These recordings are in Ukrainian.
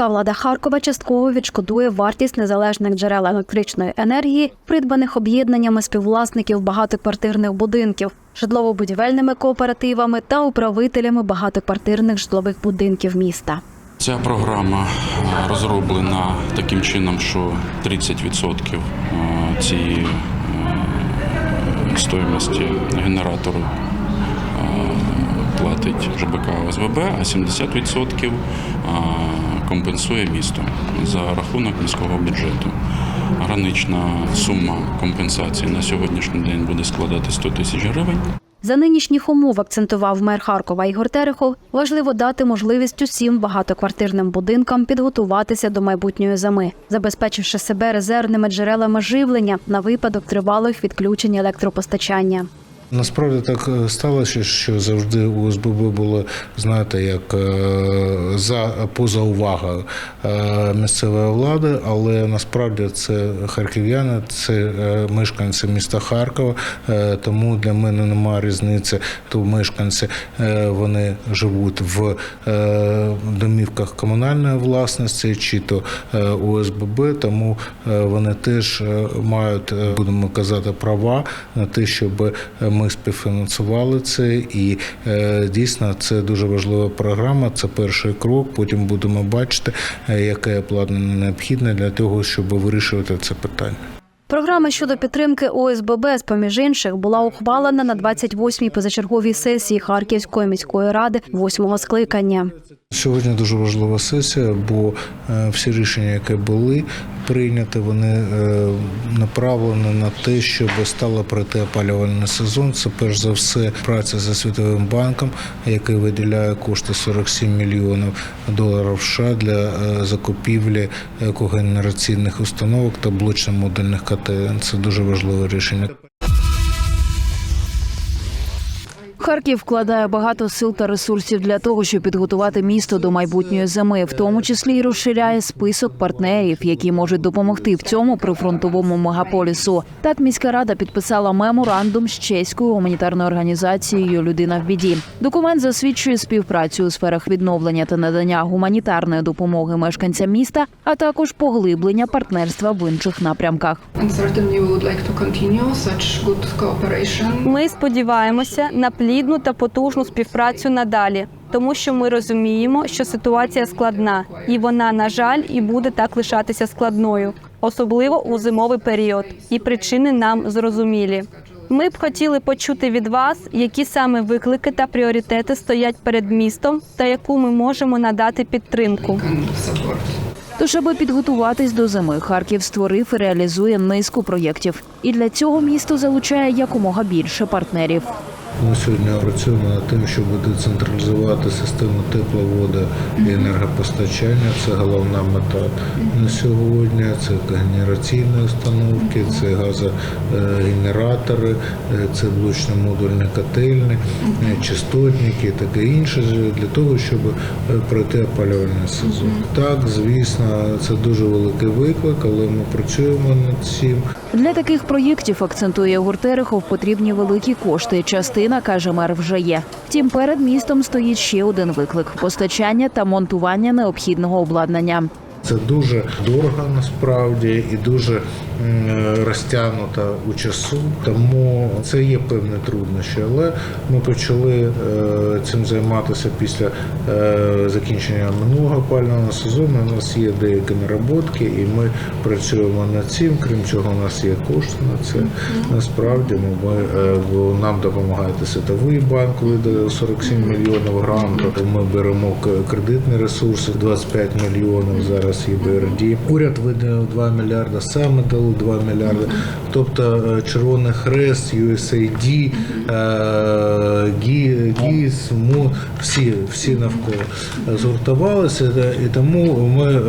Міська влада Харкова частково відшкодує вартість незалежних джерел електричної енергії, придбаних об'єднаннями співвласників багатоквартирних будинків, житлово-будівельними кооперативами та управителями багатоквартирних житлових будинків міста. Ця програма е, розроблена таким чином, що 30% е, цієї е, стоїмості генератору платить ЖБК ОСББ, а 70% е, компенсує місто за рахунок міського бюджету. Гранична сума компенсації на сьогоднішній день буде складати 100 тисяч гривень. За нинішніх умов акцентував мер Харкова Ігор Терехов, важливо дати можливість усім багатоквартирним будинкам підготуватися до майбутньої зими, забезпечивши себе резервними джерелами живлення на випадок тривалих відключень електропостачання. Насправді так е, сталося, що завжди ОСББ було, знаєте, як е, за поза увагою е, місцевої влади, але насправді це харків'яни, це мешканці міста Харкова, тому для мене немає різниці. То мешканці вони живуть в домівках комунальної власності чи то ОСББ, тому вони теж мають, будемо казати, права на те, щоб ми співфінансували це. І е, дійсно це дуже важлива програма. Це перший крок. Потім будемо бачити, е, яке обладнання необхідне для того, щоб вирішувати це питання. Програма щодо підтримки ОСББ, з поміж інших, була ухвалена на 28-й позачерговій сесії Харківської міської ради восьмого скликання. Сьогодні дуже важлива сесія, бо е, всі рішення, які були прийняті, вони е, направлені на те, щоб стало пройти опалювальний сезон. Це перш за все праця за світовим банком, який виділяє кошти 47 мільйонів доларів США для е, закупівлі екогенераційних установок та блочно-модульних котелень. Це дуже важливе рішення. Харків вкладає багато сил та ресурсів для того, щоб підготувати місто до майбутньої зими, в тому числі й розширяє список партнерів, які можуть допомогти в цьому прифронтовому мегаполісу. Так міська рада підписала меморандум з чеською гуманітарною організацією Людина в біді. Документ засвідчує співпрацю у сферах відновлення та надання гуманітарної допомоги мешканцям міста, а також поглиблення партнерства в інших напрямках. Ми сподіваємося на плідну та потужну співпрацю надалі, тому що ми розуміємо, що ситуація складна, і вона, на жаль, і буде так лишатися складною, особливо у зимовий період. І причини нам зрозумілі. Ми б хотіли почути від вас, які саме виклики та пріоритети стоять перед містом, та яку ми можемо надати підтримку. Тож, аби підготуватись до зими, Харків створив і реалізує низку проєктів. І для цього місто залучає якомога більше партнерів. Ми сьогодні працюємо над тим, щоб децентралізувати систему тепловоду і енергопостачання. Це головна мета на сьогодні. Це генераційні установки, це газогенератори, це блочно-модульні котельні, частотники і таке інше для того, щоб е, пройти опалювальний сезон. Так, звісно, це дуже великий виклик, але ми працюємо над цим. Для таких проєктів акцентує Гуртерихов потрібні великі кошти. Частина каже мер вже є. Втім, перед містом стоїть ще один виклик: постачання та монтування необхідного обладнання. Це дуже дорого насправді і дуже розтягнуто у часу, тому це є певні труднощі. Але ми почали е, цим займатися після е, закінчення минулого опалювального сезону. У нас є деякі нароботки, і ми працюємо над цим. Крім цього, у нас є кошти на це. Насправді ми, е, бо нам допомагає Світовий банк, видає 47 мільйонів гранту. Ми беремо кредитні ресурси, 25 мільйонів зараз є БРД. Уряд виділив 2 мільярди, саме дали 2 мільярди. Тобто е, Червоний Хрест, USAID, е, ГІС, МО, всі, всі навколо згуртувалися, е, і тому ми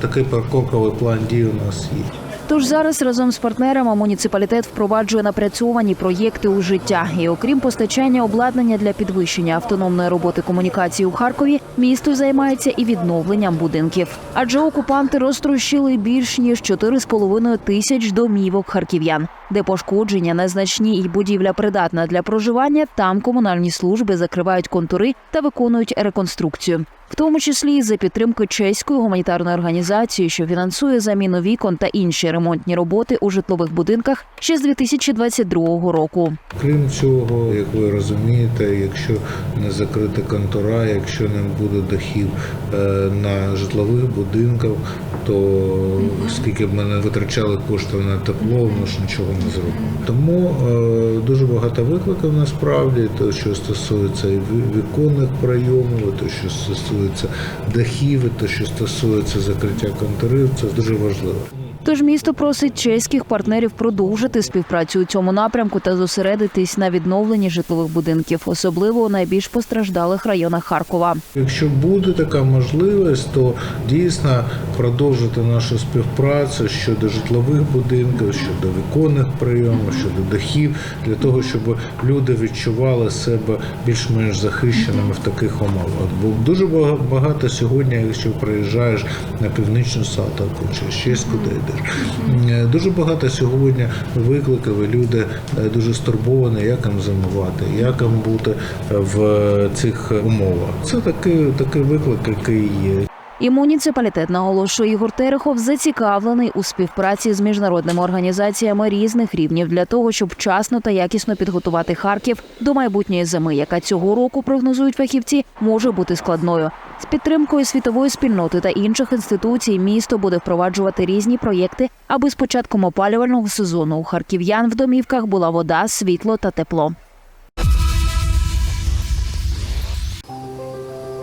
такий покроковий план дій у нас є. Тож зараз разом з партнерами муніципалітет впроваджує напрацьовані проєкти у життя. І окрім постачання обладнання для підвищення автономної роботи комунікації у Харкові, місто займається і відновленням будинків. Адже окупанти розтрощили більш ніж 4,5 тисяч домівок харків'ян, де пошкодження незначні і будівля придатна для проживання. Там комунальні служби закривають контури та виконують реконструкцію. В тому числі і за підтримки чеської гуманітарної організації, що фінансує заміну вікон та інші ремонтні роботи у житлових будинках ще з 2022 року. Крім цього, як ви розумієте, якщо не закрита контора, якщо не буде дахів е, на житлових будинках, то скільки б ми не витрачали коштів на тепло, ми ж нічого не зробимо. Тому е, дуже багато викликів насправді, то що стосується і ві- віконних прийомів, то що стосується дахів, і то що стосується закриття конторів, це дуже важливо. Тож місто просить чеських партнерів продовжити співпрацю у цьому напрямку та зосередитись на відновленні житлових будинків, особливо у найбільш постраждалих районах Харкова. Якщо буде така можливість, то дійсно продовжити нашу співпрацю щодо житлових будинків, щодо віконних прийомів, щодо дахів, для того, щоб люди відчували себе більш-менш захищеними в таких умовах. Бо дуже бага- багато сьогодні, якщо приїжджаєш на північну Сатарку чи ще куди йдеш, е, дуже багато сьогодні викликів і люди е, дуже стурбовані, як їм зимувати, як їм бути в цих умовах. Це такий, такий виклик, який є. І муніципалітет наголошує Ігор Терехов зацікавлений у співпраці з міжнародними організаціями різних рівнів для того, щоб вчасно та якісно підготувати Харків до майбутньої зими, яка цього року прогнозують фахівці, може бути складною. З підтримкою світової спільноти та інших інституцій місто буде впроваджувати різні проєкти, аби з початком опалювального сезону у харків'ян в домівках була вода, світло та тепло.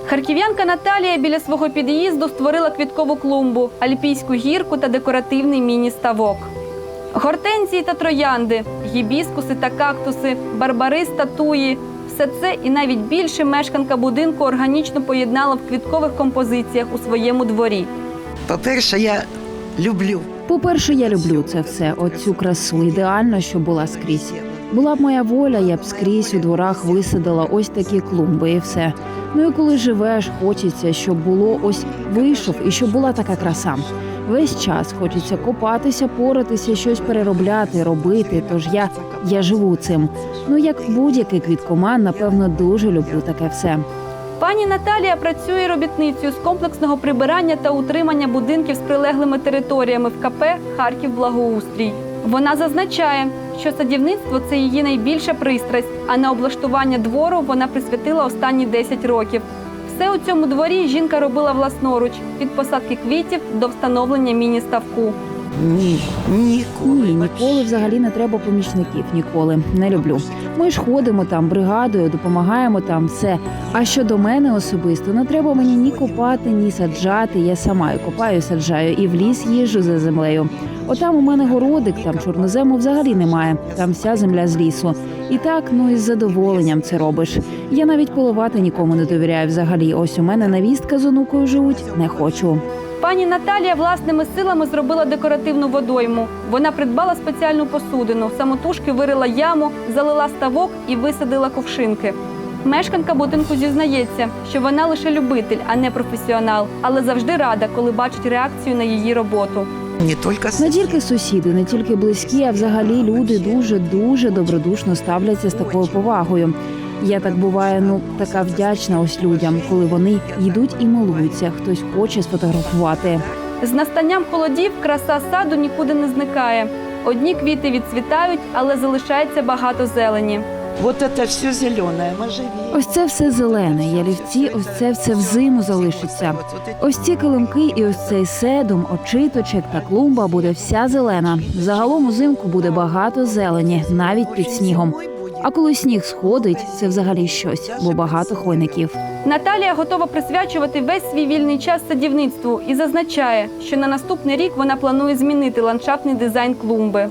Харків'янка Наталія біля свого під'їзду створила квіткову клумбу, альпійську гірку та декоративний міні-ставок. Гортензії та троянди, гібіскуси та кактуси, барбарис та туї. Все це і навіть більше мешканка будинку органічно поєднала в квіткових композиціях у своєму дворі. По-перше, я люблю. По-перше, я люблю це все, оцю красу. Ідеально, щоб була скрізь. Була б моя воля, я б скрізь у дворах висадила ось такі клумби і все. Ну і коли живеш, хочеться, щоб було ось вийшов і щоб була така краса. Весь час хочеться копатися, поратися, щось переробляти, робити. Тож я, я живу цим. Ну як будь-який квіткоман, напевно, дуже люблю таке все. Пані Наталія працює робітницею з комплексного прибирання та утримання будинків з прилеглими територіями в КП Харків Благоустрій. Вона зазначає, що садівництво це її найбільша пристрасть, а на облаштування двору вона присвятила останні 10 років. Все у цьому дворі жінка робила власноруч від посадки квітів до встановлення міні-ставку. Ні, ніколи. Ні, ніколи взагалі не треба помічників. Ніколи не люблю. Ми ж ходимо там бригадою, допомагаємо там все. А щодо мене особисто, не треба мені ні копати, ні саджати. Я сама і копаю, саджаю, і в ліс їжджу за землею. Отам у мене городик, там чорнозему взагалі немає. Там вся земля з лісу. І так, ну із задоволенням це робиш. Я навіть поливати нікому не довіряю взагалі. Ось у мене навістка з онукою живуть, не хочу. Пані Наталія власними силами зробила декоративну водойму. Вона придбала спеціальну посудину, самотужки вирила яму, залила ставок і висадила ковшинки. Мешканка будинку зізнається, що вона лише любитель, а не професіонал, але завжди рада, коли бачить реакцію на її роботу. Не тільки Не тільки сусіди, не тільки близькі, а взагалі люди дуже дуже добродушно ставляться з такою повагою. Я так буває, ну така вдячна ось людям, коли вони йдуть і милуються. Хтось хоче сфотографувати. З настанням холодів краса саду нікуди не зникає. Одні квіти відцвітають, але залишається багато зелені. Вот это все зеленое, можжевельник. Ось це все зелене, ялівці, ось це все взиму залишиться. Ось ці килимки і ось цей седум, очиточек та клумба буде вся зелена. Загалом узимку буде багато зелені, навіть під снігом. А коли сніг сходить, це взагалі щось, бо багато хвойників. Наталія готова присвячувати весь свій вільний час садівництву і зазначає, що на наступний рік вона планує змінити ландшафтний дизайн клумби.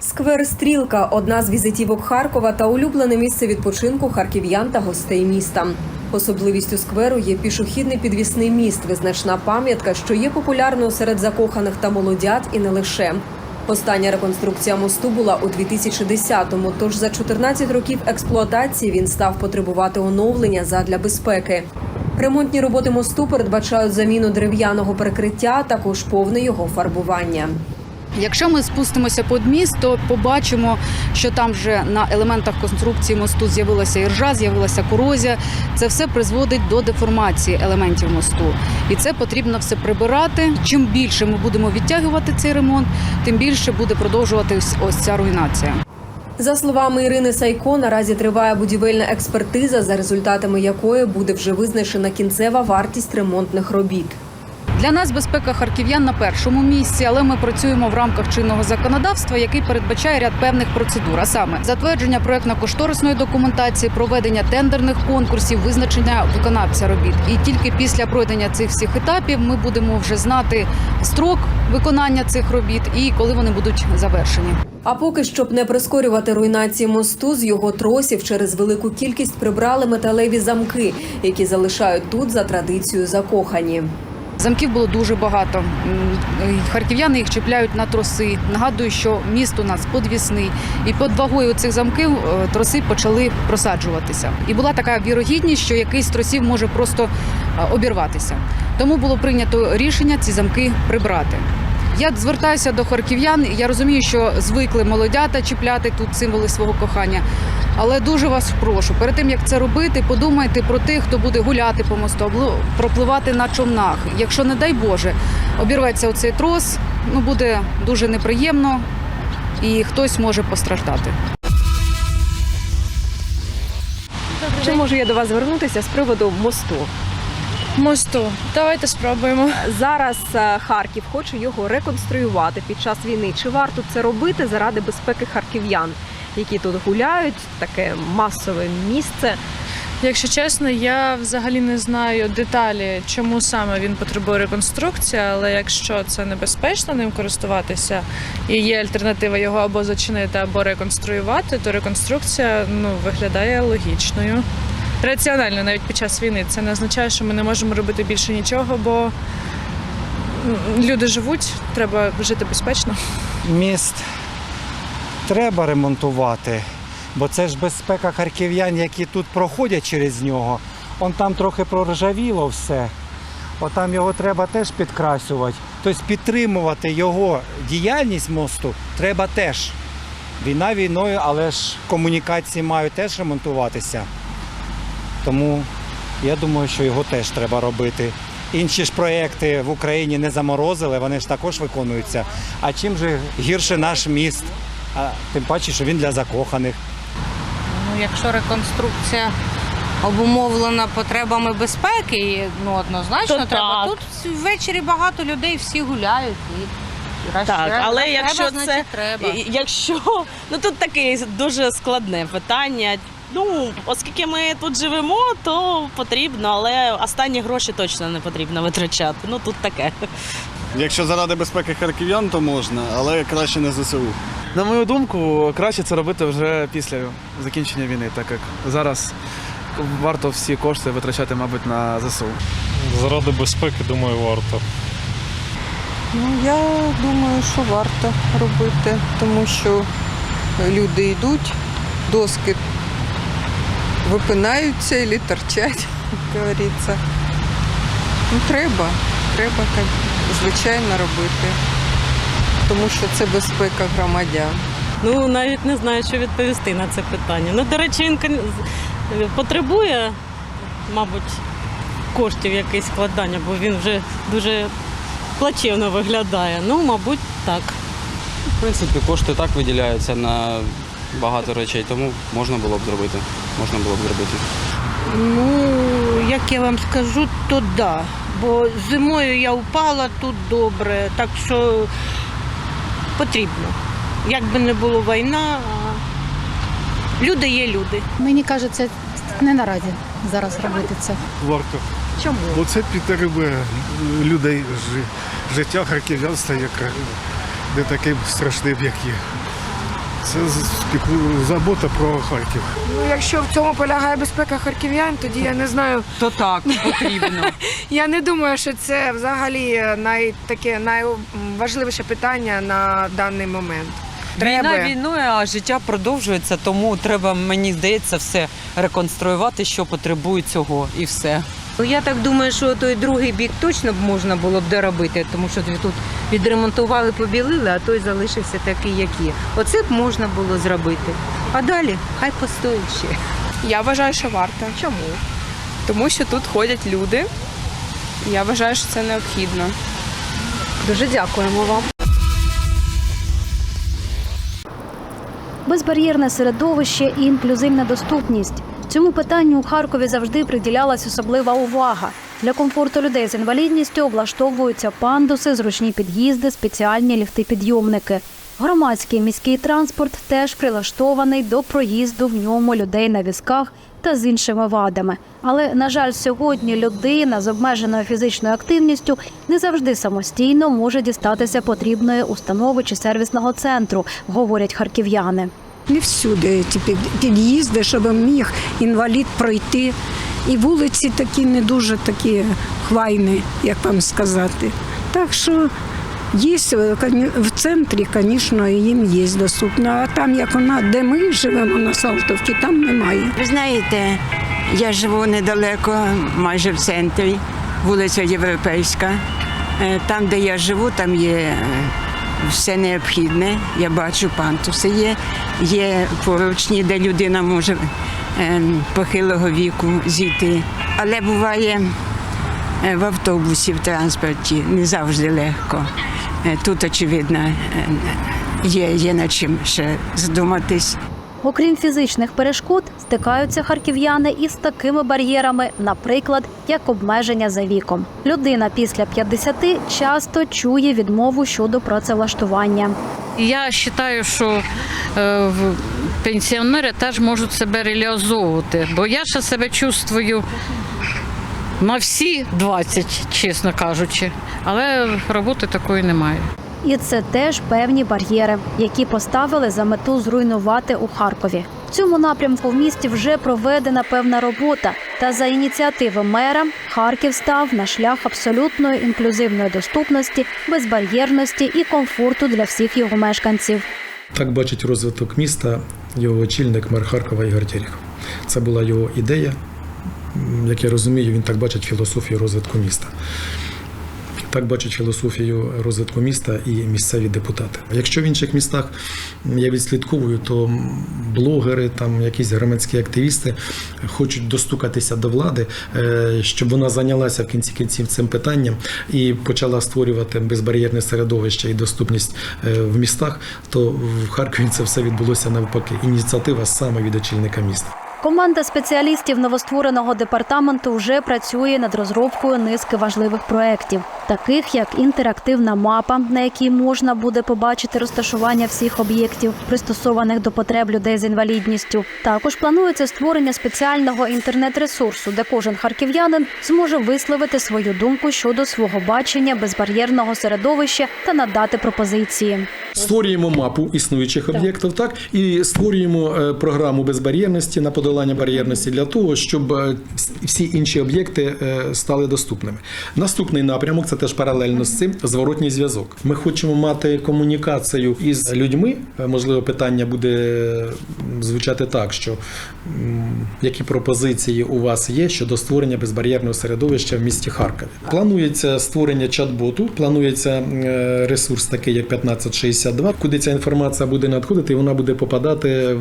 Сквер Стрілка одна з візитівок Харкова та улюблене місце відпочинку харків'ян та гостей міста. Особливістю скверу є пішохідний підвісний міст, визначна пам'ятка, що є популярною серед закоханих та молодят, і не лише. Остання реконструкція мосту була у 2010-му, Тож за 14 років експлуатації він став потребувати оновлення задля безпеки. Ремонтні роботи мосту передбачають заміну дерев'яного перекриття, також повне його фарбування. Якщо ми спустимося під міст, то побачимо, що там вже на елементах конструкції мосту з'явилася іржа, з'явилася корозія. Це все призводить до деформації елементів мосту, і це потрібно все прибирати. Чим більше ми будемо відтягувати цей ремонт, тим більше буде продовжуватись ось ця руйнація. За словами Ірини Сайко, наразі триває будівельна експертиза, за результатами якої буде вже визначена кінцева вартість ремонтних робіт. Для нас безпека харків'ян на першому місці, але ми працюємо в рамках чинного законодавства, який передбачає ряд певних процедур. А саме затвердження проектно-кошторисної документації, проведення тендерних конкурсів, визначення виконавця робіт. І тільки після пройдення цих всіх етапів ми будемо вже знати строк виконання цих робіт і коли вони будуть завершені. А поки щоб не прискорювати руйнації мосту, з його тросів через велику кількість прибрали металеві замки, які залишають тут за традицією закохані. Замків було дуже багато. Харків'яни їх чіпляють на троси. Нагадую, що міст у нас подвісний, і під вагою цих замків е, троси почали просаджуватися. І була така вірогідність, що якийсь тросів може просто е, обірватися. Тому було прийнято рішення ці замки прибрати. Я звертаюся до харків'ян. Я розумію, що звикли молодята чіпляти тут символи свого кохання. Але дуже вас прошу, перед тим як це робити, подумайте про тих, хто буде гуляти по мосту, або пропливати на човнах. Якщо не дай Боже, обірветься оцей трос, ну буде дуже неприємно і хтось може постраждати. Чи можу я до вас звернутися з приводу мосту? Мосту. Давайте спробуємо. Зараз е, Харків хоче його реконструювати під час війни. Чи варто це робити заради безпеки харків'ян, які тут гуляють? Таке масове місце. Якщо чесно, я взагалі не знаю деталі, чому саме він потребує реконструкції, але якщо це небезпечно ним користуватися і є альтернатива його або зачинити, або реконструювати, то реконструкція ну, виглядає логічною. Раціонально навіть під час війни. Це не означає, що ми не можемо робити більше нічого, бо люди живуть, треба жити безпечно. Міст треба ремонтувати, бо це ж безпека харків'ян, які тут проходять через нього. Он там трохи проржавіло все. Отам його треба теж підкрасювати. Тобто підтримувати його діяльність мосту треба теж. Війна війною, але ж комунікації мають теж ремонтуватися. Тому я думаю, що його теж треба робити. Інші ж проекти в Україні не заморозили, вони ж також виконуються. А чим же гірше наш міст? А тим паче, що він для закоханих. Ну, якщо реконструкція обумовлена потребами безпеки, ну однозначно То треба. так. Тут ввечері багато людей, всі гуляють і. раз- Так, раз- але раз якщо треба, це значить, треба. якщо ну тут таке дуже складне питання. Ну, оскільки ми тут живемо, то потрібно, але останні гроші точно не потрібно витрачати. Ну тут таке. Якщо заради безпеки харків'ян, то можна, але краще не ЗСУ. На мою думку, краще це робити вже після закінчення війни, так як зараз варто всі кошти витрачати, мабуть, на ЗСУ. Заради безпеки, думаю, варто. Ну, я думаю, що варто робити, тому що люди йдуть, доски випинаються і торчать, як говориться. Ну, треба, треба, звичайно, робити, тому що це безпека громадян. Ну навіть не знаю, що відповісти на це питання. Ну, до речі, він потребує, мабуть, коштів якесь складання, бо він вже дуже плачевно виглядає. Ну, мабуть, так. В принципі, кошти так виділяються на багато речей, тому можна було б зробити. Можна було б зробити. Ну, як я вам скажу, то да. Бо зимою я впала тут добре, так що потрібно. Як би не було війна, люди є люди. Мені кажуть, це не наразі зараз робити це. Варто. Чому? Бо це підтримує людей жи- життя харків'янства, яке не таким страшним, як є. Це забота про Харків. Ну, якщо в цьому полягає безпека харків'ян, тоді я не знаю. То так, потрібно. Я не думаю, що це взагалі най, таке найважливіше питання на даний момент. Війна війною, а життя продовжується, тому треба, мені здається, все реконструювати, що потребує цього, і все. Ну, я так думаю, що той другий бік точно б можна було б доробити, тому що тут відремонтували, побілили, а той залишився такий, як є. Оце б можна було зробити. А далі хай постоїть ще. Я вважаю, що варто. Чому? Тому що тут ходять люди. Я вважаю, що це необхідно. Дуже дякуємо вам. Безбар'єрне середовище і інклюзивна доступність. Цьому питанню у Харкові завжди приділялась особлива увага. Для комфорту людей з інвалідністю облаштовуються пандуси, зручні під'їзди, спеціальні ліфти-підйомники. Громадський міський транспорт теж прилаштований до проїзду в ньому людей на візках та з іншими вадами. Але на жаль, сьогодні людина з обмеженою фізичною активністю не завжди самостійно може дістатися потрібної установи чи сервісного центру, говорять харків'яни. Не всюди ці під- під'їзди, щоб міг інвалід пройти. І вулиці такі не дуже такі хвайні, як вам сказати. Так що є в центрі, звісно, їм є доступно. А там, як вона, де ми живемо на Салтовці, там немає. Ви знаєте, я живу недалеко, майже в центрі, вулиця Європейська. Е, Там, де я живу, там є е, все необхідне. Я бачу пантуси є, є поручні, де людина може е, похилого віку зійти. Але буває е, в автобусі, в транспорті не завжди легко. Е, Тут, очевидно, е, є, є над чим ще задуматись. Окрім фізичних перешкод, стикаються харків'яни із такими бар'єрами, наприклад, як обмеження за віком. Людина після 50 часто чує відмову щодо працевлаштування. Я вважаю, що е, пенсіонери теж можуть себе реалізовувати, бо я ще себе чувствую на всі 20, чесно кажучи, але роботи такої немає. І це теж певні бар'єри, які поставили за мету зруйнувати у Харкові. В цьому напрямку в місті вже проведена певна робота. Та за ініціативи мера Харків став на шлях абсолютної інклюзивної доступності, безбар'єрності і комфорту для всіх його мешканців. Так бачить розвиток міста його очільник мер Харкова Ігор Терехов. Це була його ідея. Як я розумію, він так бачить філософію розвитку міста. Так бачать філософію розвитку міста і місцеві депутати. Якщо в інших містах я відслідковую, то блогери, там якісь громадські активісти хочуть достукатися до влади, е, щоб вона зайнялася в кінці кінців цим питанням і почала створювати безбар'єрне середовище і доступність е, в містах, то в Харкові це все відбулося навпаки. Ініціатива саме від очільника міста. Команда спеціалістів новоствореного департаменту вже працює над розробкою низки важливих проєктів, таких як інтерактивна мапа, на якій можна буде побачити розташування всіх об'єктів, пристосованих до потреб людей з інвалідністю. Також планується створення спеціального інтернет-ресурсу, де кожен харків'янин зможе висловити свою думку щодо свого бачення безбар'єрного середовища та надати пропозиції. Створюємо мапу існуючих об'єктів, так і створюємо е, програму безбар'єрності на подолання бар'єрності для того, щоб е, всі інші об'єкти е, стали доступними. Наступний напрямок це теж паралельно з цим зворотній зв'язок. Ми хочемо мати комунікацію із людьми. Е, Можливо, питання буде звучати так, що які пропозиції у вас є щодо створення безбар'єрного середовища в місті Харкові. Планується створення чат-боту, планується ресурс такий як 1562, куди ця інформація буде надходити, і вона буде попадати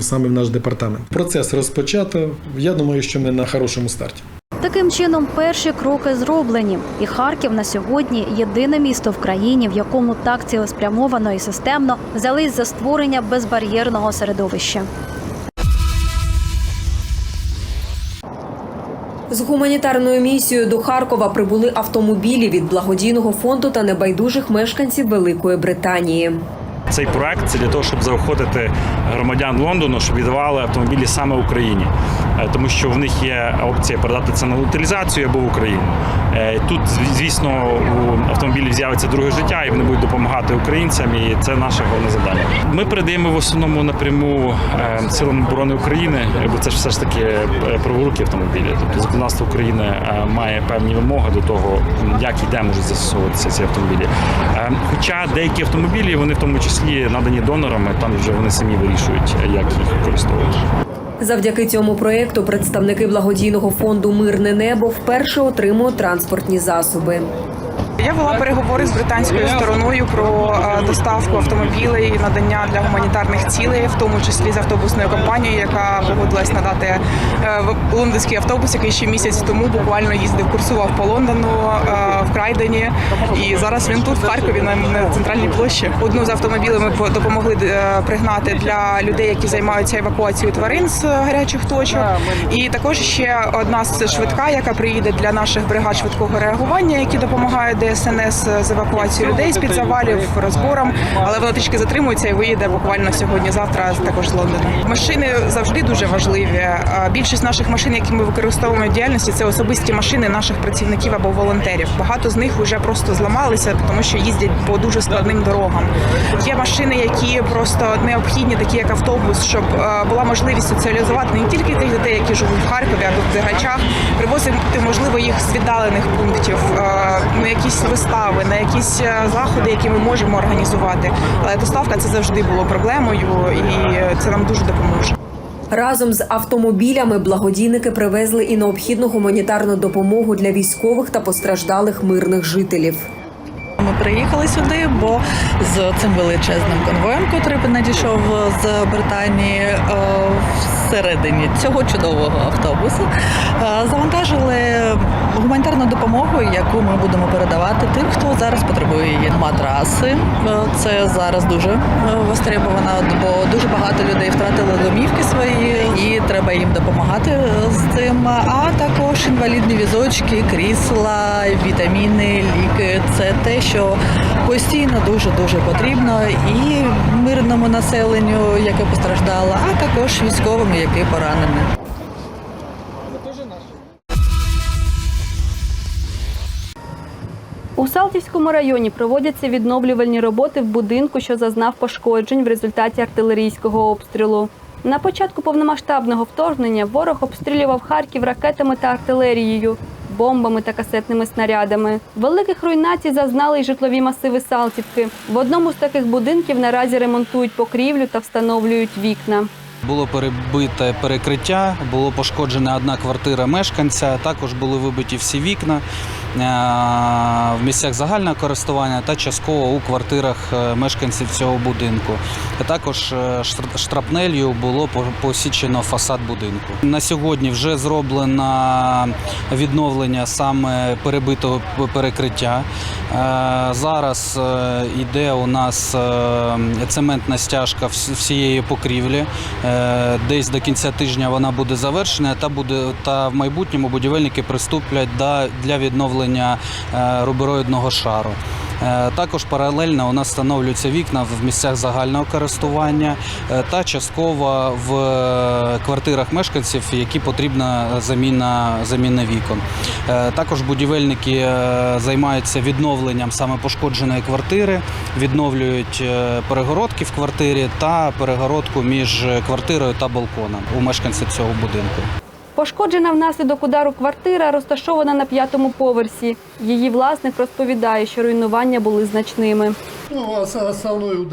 саме в наш департамент. Процес розпочато. Я думаю, що ми на хорошому старті. Таким чином, перші кроки зроблені, і Харків на сьогодні єдине місто в країні, в якому так цілеспрямовано і системно взялись за створення безбар'єрного середовища. З гуманітарною місією до Харкова прибули автомобілі від благодійного фонду та небайдужих мешканців Великої Британії. Цей проект це для того, щоб заохотити громадян Лондону, щоб віддавали автомобілі саме Україні, Е, тому що в них є опція передати це на утилізацію або в Україну. Е, Тут, звісно, у автомобілів з'явиться друге життя, і вони будуть допомагати українцям, і це наше головне завдання. Ми передаємо в основному напряму е, силам оборони України, бо це ж все ж таки праворукі автомобілі. Тобто законодавство України має певні вимоги до того, як і де можуть застосовуватися ці автомобілі. Хоча деякі автомобілі, вони в тому числі надані донорами, там вже вони самі вирішують, як їх використовувати. Завдяки цьому проєкту представники благодійного фонду Мирне небо вперше отримують транспортні засоби. Я вела переговори з британською стороною про е, доставку автомобілей, надання для гуманітарних цілей, в тому числі з автобусною компанією, яка погодилась надати е, лондонський автобус, який ще місяць тому буквально їздив, курсував по Лондону е, в Крайдені. І зараз він тут, в Харкові, на, центральній площі. Одну з автомобілів ми допомогли пригнати для людей, які займаються евакуацією тварин з гарячих точок. І також ще одна з швидка, яка приїде для наших бригад швидкого реагування, які допомагають ДСНС з евакуацією людей з під завалів, розбором. Але вона трішки затримується і виїде буквально сьогодні-завтра також з Лондону. Машини завжди дуже важливі. Більшість наших машин, які ми використовуємо в діяльності, це особисті машини наших працівників або волонтерів. Багато з них вже просто зламалися, тому що їздять по дуже складним дорогам. Є машини, які просто необхідні, такі як автобус, щоб е, була можливість соціалізувати не тільки тих дітей, які живуть в Харкові або в Дергачах, привозити можливо їх з віддалених пунктів е, на якісь вистави, на якісь е, заходи, які ми можемо організувати. Але доставка це завжди було проблемою, і це нам дуже допоможе. Разом з автомобілями благодійники привезли і необхідну гуманітарну допомогу для військових та постраждалих мирних жителів. Ми приїхали сюди, бо з цим величезним конвоєм, котрий надійшов з Британії е, всередині цього чудового автобусу, е, завантажили гуманітарну допомогу, яку ми будемо передавати тим, хто зараз потребує її. Матраси е, це зараз дуже е, востребовано, бо дуже багато людей втратили домівки свої, і треба їм допомагати з цим. А також інвалідні візочки, крісла, вітаміни, ліки це те, що постійно дуже дуже потрібно і мирному населенню, яке постраждало, а також військовим, які поранені. У Салтівському районі проводяться відновлювальні роботи в будинку, що зазнав пошкоджень в результаті артилерійського обстрілу. На початку повномасштабного вторгнення ворог обстрілював Харків ракетами та артилерією, бомбами та касетними снарядами. Великих руйнацій зазнали й житлові масиви Салтівки. В одному з таких будинків наразі ремонтують покрівлю та встановлюють вікна. Було перебите перекриття, було пошкоджена одна квартира мешканця, також були вибиті всі вікна в місцях загального користування та частково у квартирах е, мешканців цього будинку. Також е, штрапнелью було посічено фасад будинку. На сьогодні вже зроблено відновлення саме перебитого перекриття. Е, Зараз е, йде у нас е, цементна стяжка всієї покрівлі. Е, Десь до кінця тижня вона буде завершена, та буде та в майбутньому будівельники приступлять для відновлення е, рубероїдного шару. Е, Також паралельно у нас встановлюються вікна в місцях загального користування е, та частково в квартирах мешканців, які потрібна заміна, заміна вікон. Також будівельники займаються відновленням саме пошкодженої квартири, відновлюють перегородки в квартирі та перегородку між квартирою та балконом у мешканців цього будинку. Пошкоджена внаслідок удару квартира розташована на п'ятому поверсі. Її власник розповідає, що руйнування були значними.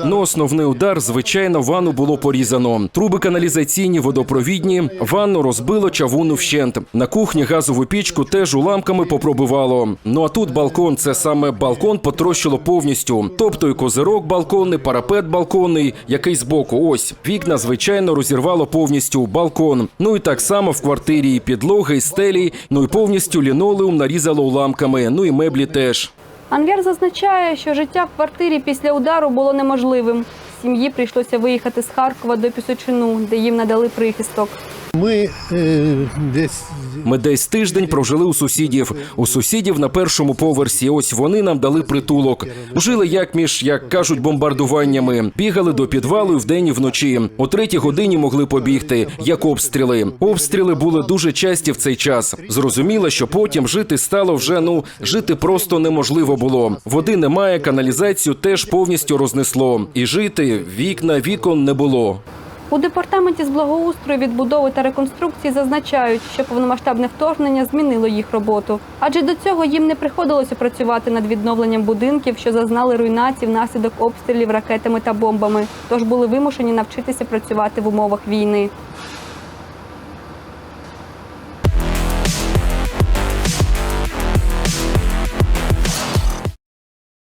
Ну, основний удар, звичайно, ванну було порізано. Труби каналізаційні, водопровідні, ванну розбило чавуну вщент. На кухні газову пічку теж уламками попробивало. Ну а тут балкон це саме балкон потрощило повністю. Тобто і козирок балконний, парапет балконний, який збоку. Ось вікна, звичайно, розірвало повністю балкон. Ну і так само в квартирі і підлоги, і стелі, ну і повністю лінолеум нарізало уламками. Ну і меблі теж. Анвер зазначає, що життя в квартирі після удару було неможливим. Сім'ї прийшлося виїхати з Харкова до Пісочину, де їм надали прихисток. Ми десь ми десь тиждень прожили у сусідів. У сусідів на першому поверсі. Ось вони нам дали притулок. Жили як між, як кажуть, бомбардуваннями. Бігали до підвалу вдень і вночі. О третій годині могли побігти, як обстріли. Обстріли були дуже часті в цей час. Зрозуміло, що потім жити стало вже ну жити просто неможливо було. Води немає, каналізацію теж повністю рознесло. І жити вікна вікон не було. У департаменті з благоустрою, відбудови та реконструкції зазначають, що повномасштабне вторгнення змінило їх роботу. Адже до цього їм не приходилося працювати над відновленням будинків, що зазнали руйнації внаслідок обстрілів ракетами та бомбами, тож були вимушені навчитися працювати в умовах війни.